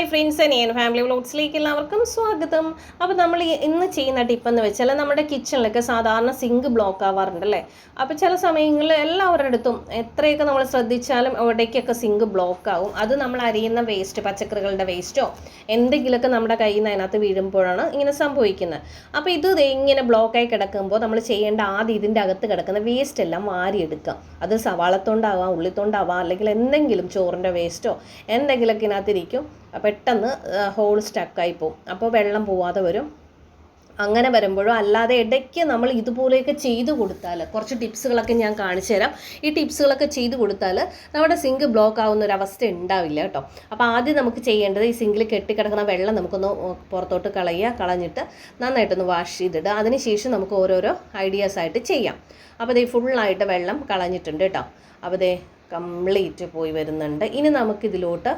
Hi friends ഞാൻ family വ്ലോഗ്സിലേക്ക് എല്ലാവർക്കും സ്വാഗതം. അപ്പോൾ നമ്മൾ ഇന്ന് ചെയ്യുന്ന ടിപ്പ് എന്ന് വെച്ചാൽ നമ്മുടെ കിച്ചണിലൊക്കെ സാധാരണ സിങ്ക് ബ്ലോക്ക് ആവാറുണ്ട് അല്ലേ അപ്പോൾ ചില സമയങ്ങളിൽ എല്ലാവരുടെ അടുത്തും എത്രയൊക്കെ നമ്മൾ ശ്രദ്ധിച്ചാലും എവിടേക്കൊക്കെ സിങ്ക് ബ്ലോക്ക് ആവും. അത് നമ്മൾ അരിയുന്ന വേസ്റ്റ് പച്ചക്കറികളുടെ വേസ്റ്റോ എന്തെങ്കിലുമൊക്കെ നമ്മുടെ കയ്യിൽ നിന്ന് അതിനകത്ത് വീഴുമ്പോഴാണ് ഇങ്ങനെ സംഭവിക്കുന്നത്. അപ്പോൾ ഇത് ഇങ്ങനെ ബ്ലോക്കായി കിടക്കുമ്പോൾ നമ്മൾ ചെയ്യേണ്ട ആദ്യം ഇതിന്റെ അകത്ത് കിടക്കുന്ന വേസ്റ്റ് എല്ലാം വാരിയെടുക്കാം അത് സവാളത്തോണ്ടാവാം ഉള്ളിത്തോണ്ടാവാം അല്ലെങ്കിൽ എന്തെങ്കിലും ചോറിന്റെ വേസ്റ്റോ എന്തെങ്കിലുമൊക്കെ ഇതിനകത്തിരിക്കും പെട്ടെന്ന് ഹോൾ സ്റ്റക്കായി പോകും അപ്പോൾ വെള്ളം പോവാതെ വരും. അങ്ങനെ വരുമ്പോഴോ അല്ലാതെ ഇടയ്ക്ക് നമ്മൾ ഇതുപോലെയൊക്കെ ചെയ്തു കൊടുത്താൽ കുറച്ച് ടിപ്സുകളൊക്കെ ഞാൻ കാണിച്ചു തരാം. ഈ ടിപ്സുകളൊക്കെ ചെയ്തു കൊടുത്താൽ നമ്മുടെ സിങ്ക് ബ്ലോക്ക് ആവുന്ന ഒരു അവസ്ഥ ഉണ്ടാവില്ല കേട്ടോ. അപ്പോൾ ആദ്യം നമുക്ക് ചെയ്യേണ്ടത് ഈ സിങ്കിൽ കെട്ടിക്കിടക്കുന്ന വെള്ളം നമുക്കൊന്ന് പുറത്തോട്ട് കളയുക. കളഞ്ഞിട്ട് നന്നായിട്ടൊന്ന് വാഷ് ചെയ്തിടുക. അതിനുശേഷം നമുക്ക് ഓരോരോ ഐഡിയാസ് ആയിട്ട് ചെയ്യാം. അപ്പോൾ ഇതേ ഫുള്ളായിട്ട് വെള്ളം കളഞ്ഞിട്ടുണ്ട് കേട്ടോ. അപ്പോൾ ഇതേ കംപ്ലീറ്റ് പോയി വരുന്നുണ്ട്. ഇനി നമുക്കിതിലോട്ട്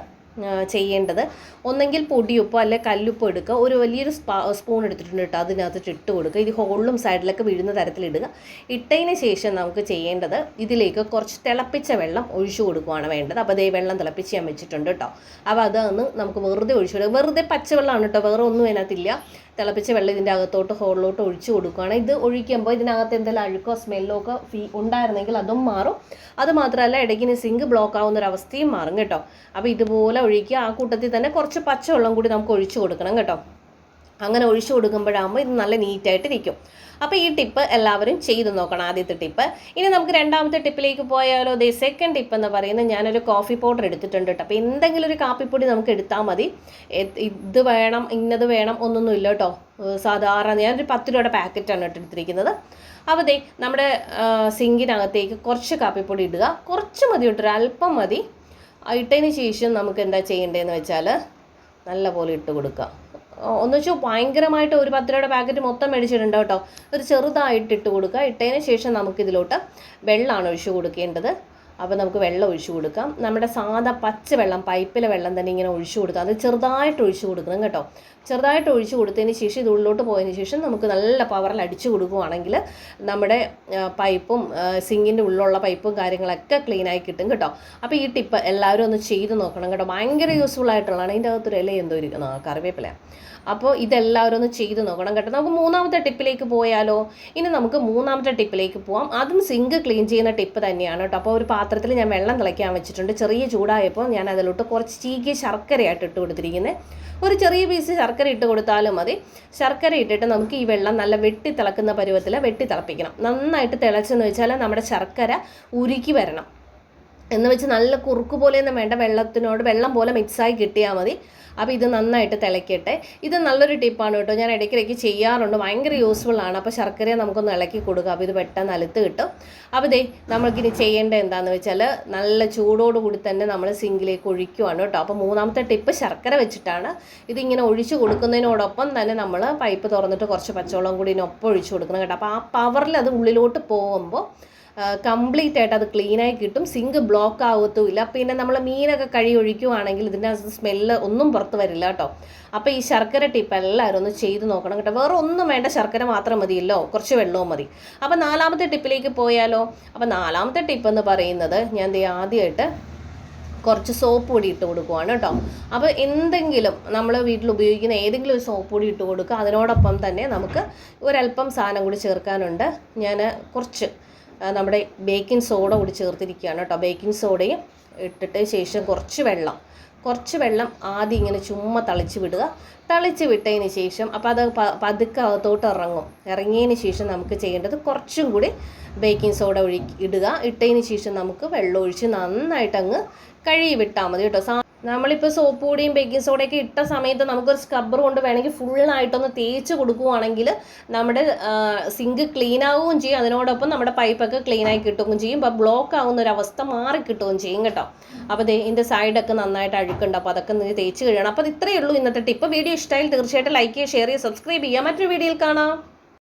ചെയ്യേണ്ടത്. ഒന്നെങ്കിൽ പൊടിയുപ്പോ അല്ലെ കല്ലുപ്പോ എടുക്കുക. ഒരു വലിയൊരു സ്പാ സ്പൂൺ എടുത്തിട്ടുണ്ട് കേട്ടോ അതിനകത്തിട്ട് ഇട്ട് കൊടുക്കുക. ഇത് ഹോളിലും സൈഡിലൊക്കെ വീഴുന്ന തരത്തിലിടുക ഇട്ടതിന് ശേഷം നമുക്ക് ചെയ്യേണ്ടത് ഇതിലേക്ക് കുറച്ച് തിളപ്പിച്ച വെള്ളം ഒഴിച്ചു കൊടുക്കുകയാണ് വേണ്ടത്. അപ്പോൾ അതേ വെള്ളം തിളപ്പിച്ച് ഞാൻ വെച്ചിട്ടുണ്ട് കേട്ടോ. അപ്പോൾ അതൊന്ന് നമുക്ക് വെറുതെ ഒഴിച്ചു കൊടുക്കുക. വെറുതെ പച്ചവെള്ളമാണ് കേട്ടോ. വേറെ ഒന്നും അതിനകത്തില്ല തിളപ്പിച്ച വെള്ളം ഇതിന്റെ അകത്തോട്ട് ഹോളിലോട്ട് ഒഴിച്ചു കൊടുക്കുകയാണ്. ഇത് ഒഴിക്കുമ്പോൾ ഇതിനകത്ത് എന്തെങ്കിലും അഴുക്കോ സ്മെല്ലോ ഒക്കെ ഫീ ഉണ്ടായിരുന്നെങ്കിൽ അതും മാറും. അത് മാത്രമല്ല ഇടയ്ക്കിന് സിങ്ക് ബ്ലോക്ക് ആവുന്ന ഒരു അവസ്ഥയും മാറും കേട്ടോ. അപ്പോൾ ഇതുപോലെ ഒഴിക്കുക. ആ കൂട്ടത്തിൽ തന്നെ കുറച്ച് പച്ചവെള്ളം കൂടി നമുക്ക് ഒഴിച്ചു കൊടുക്കണം കേട്ടോ. അങ്ങനെ ഒഴിച്ചു കൊടുക്കുമ്പോഴാകുമ്പോൾ ഇത് നല്ല നീറ്റായിട്ടിരിക്കും അപ്പോൾ ഈ ടിപ്പ് എല്ലാവരും ചെയ്തു നോക്കണം. ആദ്യത്തെ ടിപ്പ് ഇനി നമുക്ക് രണ്ടാമത്തെ ടിപ്പിലേക്ക് പോയാലോ? ദേ സെക്കൻഡ് ടിപ്പ് എന്ന് പറയുന്നത് ഞാനൊരു കോഫി പൗഡർ എടുത്തിട്ടുണ്ട് കേട്ടോ. അപ്പോൾ എന്തെങ്കിലും ഒരു കാപ്പിപ്പൊടി നമുക്ക് എടുത്താൽ മതി. ഇത് വേണം ഇന്നത് വേണം ഒന്നൊന്നും ഇല്ല കേട്ടോ. സാധാരണ ഞാനൊരു പത്ത് രൂപയുടെ പാക്കറ്റാണ് കേട്ടോ എടുത്തിരിക്കുന്നത്. അപ്പോൾ ദേ നമ്മുടെ സിങ്കിനകത്തേക്ക് കുറച്ച് കാപ്പിപ്പൊടി ഇടുക. കുറച്ച് മതി കേട്ടോ. ഒരു അല്പം മതി. ഇട്ടതിന് ശേഷം നമുക്ക് എന്താ ചെയ്യേണ്ടതെന്ന് വെച്ചാൽ നല്ല പോലെ ഇട്ട് കൊടുക്കുക. ഒന്ന് വെച്ചാൽ ഭയങ്കരമായിട്ട് ഒരു പത്ത് രൂപയുടെ പാക്കറ്റ് മൊത്തം മേടിച്ചിട്ടുണ്ട് കേട്ടോ. ഒരു ചെറുതായിട്ട് ഇട്ട് കൊടുക്കുക. ഇട്ടതിന് ശേഷം നമുക്കിതിലോട്ട് വെള്ളമാണ് ഒഴിച്ചു കൊടുക്കേണ്ടത്. അപ്പോൾ നമുക്ക് വെള്ളം ഒഴിച്ചു കൊടുക്കാം. നമ്മുടെ സാധാ പച്ച വെള്ളം പൈപ്പിലെ വെള്ളം തന്നെ ഇങ്ങനെ ഒഴിച്ചു കൊടുക്കാം അത് ചെറുതായിട്ട് ഒഴിച്ചു കൊടുക്കണം കേട്ടോ. ചെറുതായിട്ട് ഒഴിച്ചു കൊടുത്തതിന് ശേഷം ഇത് ഉള്ളിലോട്ട് പോയതിന് ശേഷം നമുക്ക് നല്ല പവറിൽ അടിച്ചു കൊടുക്കുവാണെങ്കിൽ നമ്മുടെ പൈപ്പും സിങ്കിന്റെ ഉള്ളിലുള്ള പൈപ്പും കാര്യങ്ങളൊക്കെ ക്ലീനായി കിട്ടും കേട്ടോ. അപ്പോൾ ഈ ടിപ്പ് എല്ലാവരും ഒന്ന് ചെയ്ത് നോക്കണം കേട്ടോ. ഭയങ്കര യൂസ്ഫുൾ ആയിട്ടുള്ളതാണ്. അതിന്റെ അകത്തൊരു ഇല എന്തോ ഇരിക്കുന്നു. കറിവേപ്പില അപ്പോൾ ഇതെല്ലാവരും ഒന്ന് ചെയ്ത് നോക്കണം കേട്ടോ. നമുക്ക് മൂന്നാമത്തെ ടിപ്പിലേക്ക് പോയാലോ? ഇനി നമുക്ക് മൂന്നാമത്തെ ടിപ്പിലേക്ക് പോവാം. അതും സിങ്ക് ക്ലീൻ ചെയ്യുന്ന ടിപ്പ് തന്നെയാണ് കേട്ടോ. അപ്പോൾ ഒരു പാത്രത്തിൽ ഞാൻ വെള്ളം തിളയ്ക്കാൻ വെച്ചിട്ടുണ്ട്. ചെറിയ ചൂടായപ്പോൾ ഞാൻ അതിലോട്ട് കുറച്ച് ചീകിയ ശർക്കരയായിട്ട് ഇട്ട് കൊടുത്തിരിക്കുന്നത് ഒരു ചെറിയ പീസ് ശർക്കര ഇട്ട് കൊടുത്താലും മതി. ശർക്കര ഇട്ടിട്ട് നമുക്ക് ഈ വെള്ളം നല്ല വെട്ടി തിളക്കുന്ന പരുവത്തിൽ വെട്ടി തിളപ്പിക്കണം. നന്നായിട്ട് തിളച്ചെന്ന് വെച്ചാൽ നമ്മുടെ ശർക്കര ഉരുക്കി വരണം. എന്ന് വെച്ച് നല്ല കുറുക്ക് പോലെ പോലെയൊന്നും വേണ്ട. വെള്ളത്തിനോട് വെള്ളം പോലെ മിക്സായി കിട്ടിയാൽ മതി. അപ്പോൾ ഇത് നന്നായിട്ട് തിളയ്ക്കട്ടെ ഇത് നല്ലൊരു ടിപ്പാണ് കേട്ടോ. ഞാൻ ഇടയ്ക്കിടയ്ക്ക് ചെയ്യാറുണ്ട്. ഭയങ്കര യൂസ്ഫുൾ ആണ്. അപ്പോൾ ശർക്കരയെ നമുക്കൊന്ന് ഇളക്കി കൊടുക്കുക അപ്പോൾ ഇത് പെട്ടെന്ന് അലുത്ത് കിട്ടും. അപ്പോൾ ഇതേ നമ്മൾക്കിനി ചെയ്യേണ്ടത് എന്താണെന്ന് വെച്ചാൽ നല്ല ചൂടോട് കൂടി തന്നെ നമ്മൾ സിങ്കിലേക്ക് ഒഴിക്കുവാണ് കേട്ടോ. അപ്പോൾ മൂന്നാമത്തെ ടിപ്പ് ശർക്കര വെച്ചിട്ടാണ്. ഇതിങ്ങനെ ഒഴിച്ചു കൊടുക്കുന്നതിനോടൊപ്പം തന്നെ നമ്മൾ പൈപ്പ് തുറന്നിട്ട് കുറച്ച് പച്ചവെള്ളം കൂടി ഇതിനൊപ്പം ഒഴിച്ചു കൊടുക്കണം കേട്ടോ. അപ്പോൾ ആ പവറിൽ അത് ഉള്ളിലോട്ട് പോകുമ്പോൾ കംപ്ലീറ്റ് ആയിട്ട് അത് ക്ലീനായി കിട്ടും. സിങ്ക് ബ്ലോക്ക് ആവത്തുമില്ല. പിന്നെ നമ്മൾ മീനൊക്കെ കഴി ഒഴിക്കുവാണെങ്കിൽ ഇതിന്റെ സ്മെല്ല് ഒന്നും പുറത്ത് വരില്ല കേട്ടോ. അപ്പോൾ ഈ ശർക്കര ടിപ്പ് എല്ലാവരും ഒന്ന് ചെയ്ത് നോക്കണം കേട്ടോ. വേറെ ഒന്നും വേണ്ട ശർക്കര മാത്രം മതിയല്ലോ. കുറച്ച് വെള്ളവും മതി. അപ്പോൾ നാലാമത്തെ ടിപ്പിലേക്ക് പോയാലോ? അപ്പോൾ നാലാമത്തെ ടിപ്പ് എന്ന് പറയുന്നത് ഞാൻ ആദ്യമായിട്ട് കുറച്ച് സോപ്പ് പൊടി ഇട്ട് കൊടുക്കുവാണ് കേട്ടോ. അപ്പോൾ എന്തെങ്കിലും നമ്മൾ വീട്ടിൽ ഉപയോഗിക്കുന്ന ഏതെങ്കിലും ഒരു സോപ്പ് പൊടി ഇട്ട് കൊടുക്കുക. അതിനോടൊപ്പം തന്നെ നമുക്ക് ഒരല്പം സാധനം കൂടി ചേർക്കാനുണ്ട്. ഞാൻ കുറച്ച് നമ്മുടെ ബേക്കിംഗ് സോഡ കൂടി ചേർത്തിരിക്കുകയാണ് കേട്ടോ. ബേക്കിംഗ് സോഡയും ഇട്ടിട്ട് ശേഷം കുറച്ച് വെള്ളം. കുറച്ച് വെള്ളം ആദ്യം ഇങ്ങനെ ചുമ്മാ തളിച്ച് വിടുക. തളിച്ച് വിട്ടതിന് ശേഷം അപ്പോൾ അത് പതുക്കെ അകത്തോട്ട് ഇറങ്ങും. ഇറങ്ങിയതിന് ശേഷം നമുക്ക് ചെയ്യേണ്ടത് കുറച്ചും കൂടി ബേക്കിംഗ് സോഡ ഒഴി ഇടുക. ഇട്ടതിന് ശേഷം നമുക്ക് വെള്ളം ഒഴിച്ച് നന്നായിട്ട് അങ്ങ് കഴുകി വിട്ടാൽ മതി കേട്ടോ. നമ്മളിപ്പോൾ സോപ്പ് പൊടിയും ബേക്കിംഗ് സോഡയൊക്കെ ഇട്ട സമയത്ത് നമുക്കൊരു സ്ക്രബ്ബർ കൊണ്ട് വേണമെങ്കിൽ ഫുള്ളായിട്ടൊന്ന് തേച്ച് കൊടുക്കുവാണെങ്കിൽ നമ്മുടെ സിങ്ക് ക്ലീൻ ആവുകയും ചെയ്യും. അതിനോടൊപ്പം നമ്മുടെ പൈപ്പൊക്കെ ക്ലീൻ ആയി കിട്ടുകയും ചെയ്യും. അപ്പോൾ ബ്ലോക്ക് ആവുന്ന ഒരു അവസ്ഥ മാറി കിട്ടുകയും ചെയ്യും കേട്ടോ. അപ്പോൾ ഇതിന്റെ സൈഡൊക്കെ നന്നായിട്ട് അഴുക്കുണ്ട്. അപ്പോൾ അതൊക്കെ നിങ്ങൾ തേച്ച് കഴിയണം. അപ്പോൾ ഇത്രയേ ഉള്ളൂ ഇന്നത്തെ ടിപ്പ് വീഡിയോ ഇഷ്ടമായാൽ തീർച്ചയായിട്ടും ലൈക്ക് ചെയ്യുക ഷെയർ ചെയ്യുക സബ്സ്ക്രൈബ് ചെയ്യുക. മറ്റൊരു വീഡിയോയിൽ കാണാം.